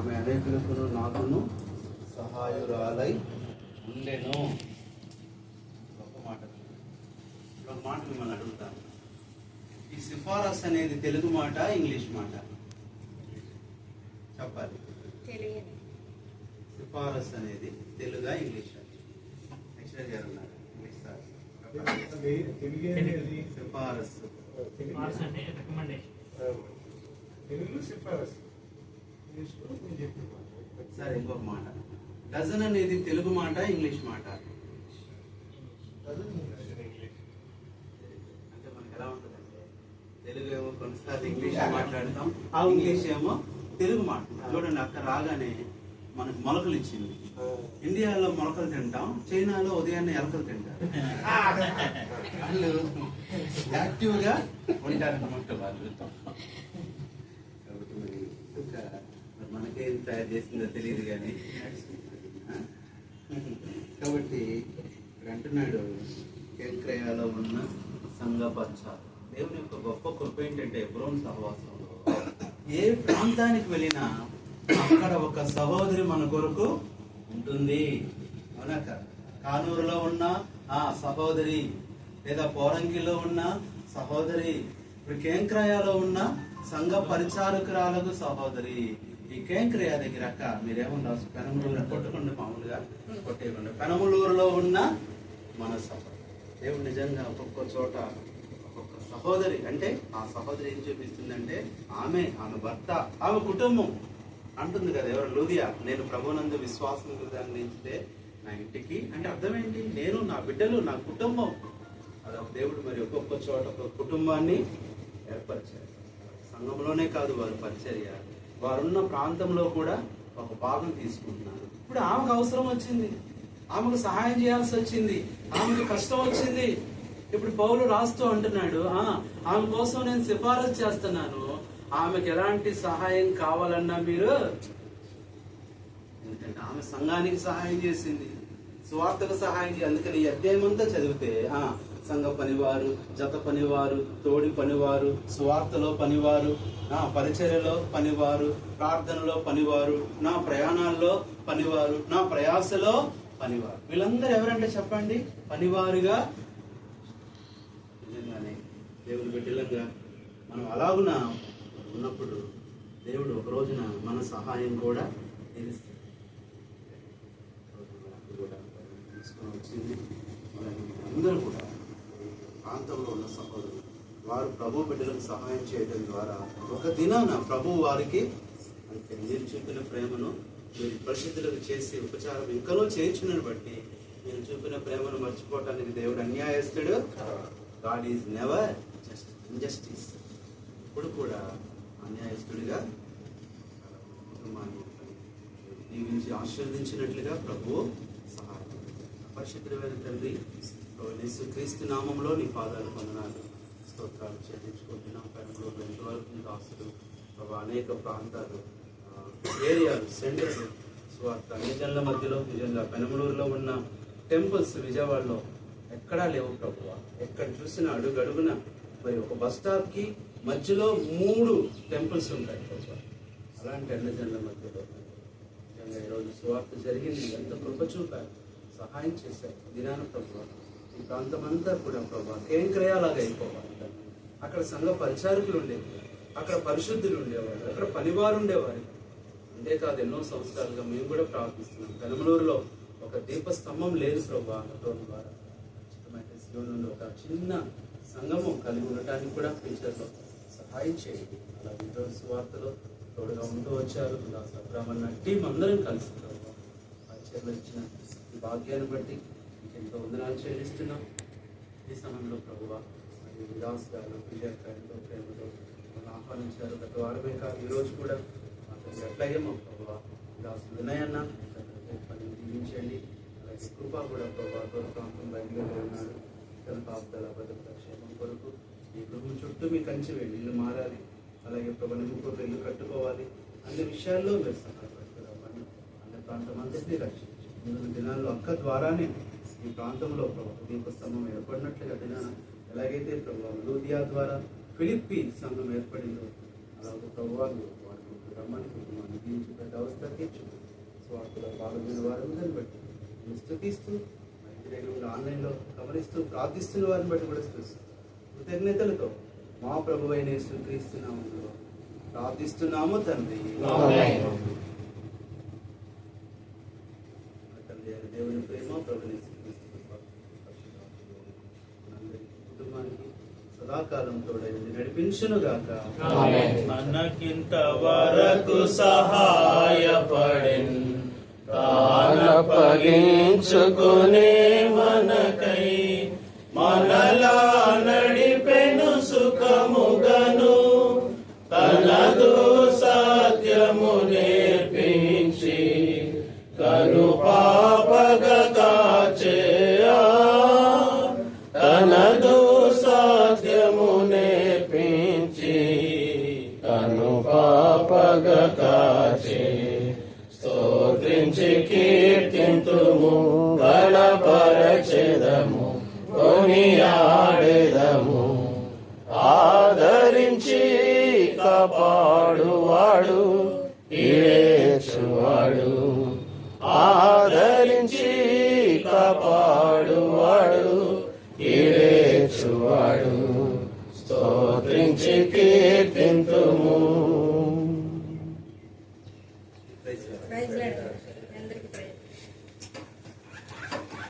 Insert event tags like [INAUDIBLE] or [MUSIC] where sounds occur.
ఆమె అనేకులకు నాకును సహాయురాలై ఉండెను. గొప్ప మాట. ఒక మాట మిమ్మల్ని అడుగుతాను. ఈ సిఫారస్ అనేది తెలుగు మాట ఇంగ్లీష్ మాట? చెప్పాలి. సిఫారస్ అనేది తెలుగా ఇంగ్లీష్? గారు ఉన్నారు. English sir. తెలుగు సిఫారస్. మార్క్స్ అంటే రికమెండేషన్ తెలుగులో సిఫారసు. సరే ఇంకొక మాట. డజన్ అనేది తెలుగు మాట ఇంగ్లీష్ మాట? అంటే మనకి ఎలా ఉంటుందంటే తెలుగు ఏమో కొన్నిసార్లు ఇంగ్లీష్ మాట్లాడతాం. ఆ ఇంగ్లీష్ ఏమో తెలుగు మాట. చూడండి అక్కడ రాగానే మనకు మొలకలు ఇచ్చింది. ఇండియాలో మొలకలు తింటాం చైనాలో ఉదయాన్నే ఎలకలు తింటారు. వాళ్ళు యాక్టివ్గా ఉంటారు వాళ్ళు [LAUGHS] కాబట్టి మరి ఇంకా మరి మనకేం తయారు చేసిందో తెలియదు కానీ. కాబట్టి ఇక్కడ అంటున్నాడు కేంక్రయాలో ఉన్న సంఘపచ్చ దేవుని యొక్క గొప్ప కృప ఏంటంటే బ్రోన్ సహవాసంలో. ఏ ప్రాంతానికి వెళ్ళినా అక్కడ ఒక సహోదరి మన కొరకు ఉంటుంది. అవునా కదా? కానూరులో ఉన్న ఆ సహోదరి లేదా పోరంగిలో ఉన్న సహోదరి ఇప్పుడు కేంక్రయాలో ఉన్న సంఘ పరిచారకురాలకు సహోదరి. ఈ కేంక్రియా దగ్గర అక్క మీరేమన్నా పెనమలూరు కొట్టకుండా మామూలుగా కొట్టేయకుండా. పెనమలూరులో ఉన్న మన సహోదరి దేవుడు నిజంగా ఒక్కొక్క చోట ఒక్కొక్క సహోదరి అంటే ఆ సహోదరి ఏం చూపిస్తుందంటే ఆమె ఆమె భర్త ఆమె కుటుంబం అంటుంది కదా ఎవరు? లూదియా నేను ప్రభునందు విశ్వాసం అందించితే నా ఇంటికి అంటే అర్థం ఏంటి నేను నా బిడ్డలు నా కుటుంబం. అదొక దేవుడు మరి ఒక్కొక్క చోట ఒక కుటుంబాన్ని ఏర్పరిచారు. సంఘంలోనే కాదు వారు పరిచర్య. వారున్న ప్రాంతంలో కూడా ఒక భాగం తీసుకుంటున్నారు. ఇప్పుడు ఆమెకు అవసరం వచ్చింది. ఆమెకు సహాయం చేయాల్సి వచ్చింది. ఆమెకు కష్టం వచ్చింది. ఇప్పుడు పౌలు రాస్తూ అంటున్నాడు ఆమె కోసం నేను సిఫారసు చేస్తున్నాను. ఆమెకు ఎలాంటి సహాయం కావాలన్నా మీరు ఎందుకంటే ఆమె సంఘానికి సహాయం చేసింది. స్వార్థకు సహాయం చేసి అందుకని ఈ అధ్యాయం అంతా చదివితే సంఘ పనివారు జత పనివారు తోడి పనివారు స్వార్థలో పనివారు నా పరిచర్యలో పనివారు ప్రార్థనలో పనివారు నా ప్రయాణాల్లో పనివారు నా ప్రయాసలో పనివారు. వీళ్ళందరూ ఎవరంటే చెప్పండి? పనివారుగా? నిజంగానే దేవుని బిడ్డలంగా మనం అలాగున ఉన్నప్పుడు దేవుడు ఒక రోజున మన సహాయం కూడా తీరుస్తాడు కూడా తీసుకొని వచ్చింది. అందరూ కూడా ప్రాంతంలో ఉన్న సహోదరులు వారు ప్రభు బిడ్డలకు సహాయం చేయడం ద్వారా ఒక దినాన ప్రభు వారికి అంటే మీరు చూపిన ప్రేమను మీరు ప్రసిద్ధులకు చేసి ఉపచారం ఇంకనూ చేయించునని బట్టి మీరు చూపిన ప్రేమను మర్చిపోవటానికి దేవుడు అన్యాయస్తుడు. God is never just injustice ఇప్పుడు కూడా అన్యాయస్తుడిగా కుటుంబాన్ని దీవించి ఆశీర్వదించినట్లుగా ప్రభు సహాయం. పరిశుద్ధమైన తండ్రి యేసు క్రీస్తు నామంలో నీ పాదాలు పొందనాలు. స్తోత్రాలు చెల్లించుకుంటున్నాం. పెరంలో ఎంతవరకు నీ దాసులు అనేక ప్రాంతాలు ఏరియాలు సెంటర్స్ స్వార్థ నిజంల మధ్యలో నిజంగా పెనమలూరులో ఉన్న టెంపుల్స్ విజయవాడలో ఎక్కడా లేవు ప్రభువ. ఎక్కడ చూసిన అడుగు అడుగున మరి ఒక బస్ స్టాప్కి మధ్యలో మూడు టెంపుల్స్ ఉంటాయి ప్రభువ. అలాంటి అన్నజనుల మధ్యలో. నిజంగా ఈరోజు సువార్త జరిగింది. ఎంత కృప చూపారు. సహాయం చేశారు. దినాన ప్రభు ఈ ప్రాంతం అంతా కూడా ప్రభా కేంక్రయాలాగా అయిపోవాలి. అక్కడ సంఘ పరిచారకులు ఉండేవి అక్కడ పరిశుద్ధులు ఉండేవారు అక్కడ పనివారు ఉండేవారు. అంతేకాదు ఎన్నో సంవత్సరాలుగా మేము కూడా ప్రార్థిస్తున్నాం. కనుమలూరులో ఒక దీపస్తంభం లేదు ప్రభు అనటం ద్వారా. నుండి ఒక చిన్న సంగమం కలిగి ఉండటానికి కూడా ఫ్యూచర్లో సహాయం చేయండి. అలా విధవ సువార్తలో తోడుగా ఉంటూ వచ్చారు. ఇలా సబ్రామన్న టీం అందరం కలిసి ప్రభు ఆచార్యులు ఇచ్చిన భాగ్యాన్ని బట్టి ఎంతో వందనాలు చెల్లిస్తున్నాం. ఈ సమయంలో ప్రభువ మరియు విలాస్ గారు విజయ ప్రేమతో మమ్మల్ని ఆహ్వానించారు. గత వారమే కాదు ఈరోజు కూడా మాకు ఎట్లాగే మా ప్రభువ విలాస్ వినయన్న పని దీవించండి. అలాగే కృప కూడా ప్రభావ దూర ప్రాంతం బయలుదేరి ఉన్నాడు. తన పాపదల భద్రత క్షేమం కొరకు ఈ గృహం చుట్టూ మీ కంచి వెళ్ళి ఇల్లు మారాలి. అలాగే ప్రభు ఇంకొక ఇల్లు కట్టుకోవాలి. అన్ని విషయాల్లో మీరు సహాయపడుతున్నామని అన్ని ప్రాంతం అంతటినీ రక్షించి ముందు దినాల్లో అక్క ద్వారానే ఈ ప్రాంతంలో ప్రభు దీపస్తంభం ఏర్పడినట్లుగా దినాన ఎలాగైతే ప్రభు లూదియా ద్వారా ఫిలిప్పి సంఘం ఏర్పడిందో అలాగే ప్రభు వాళ్ళు వారికి రమ్మని కుటుంబాన్ని దీవించి పెద్ద అవస్థ ప్రత్యక్షం స్వార్థలో పాల్గొన్న వారందరిని బట్టి నేను స్థుతిస్తూ ఆన్లైన్లో గమనిస్తూ ప్రార్థిస్తున్న వారిని బట్టి కూడా స్థుతిస్తూ కృతజ్ఞతలతో మా ప్రభు అయిన క్రీస్తున్నాము ప్రార్థిస్తున్నాము తండ్రి. తండ్రి దేవుని ప్రేమ ప్రభు యేసుక్రీస్తు కృప, పరిశుద్ధాత్మ మనందరి కుటుంబానికి సదాకాలం తోడైంది నడిపించును గాక ఆమేన్. మనకింత వరకు సహాయపడిన్ మనకై మనలా పాపగతాచి. స్తోత్రించి కీర్తింతుము బలపరచెదము కొనియాడెదము. ఆదరించి కాపాడువాడు ఈడేచువాడు ఆదరించి కాపాడువాడు ఈడేచువాడు స్తోత్రించి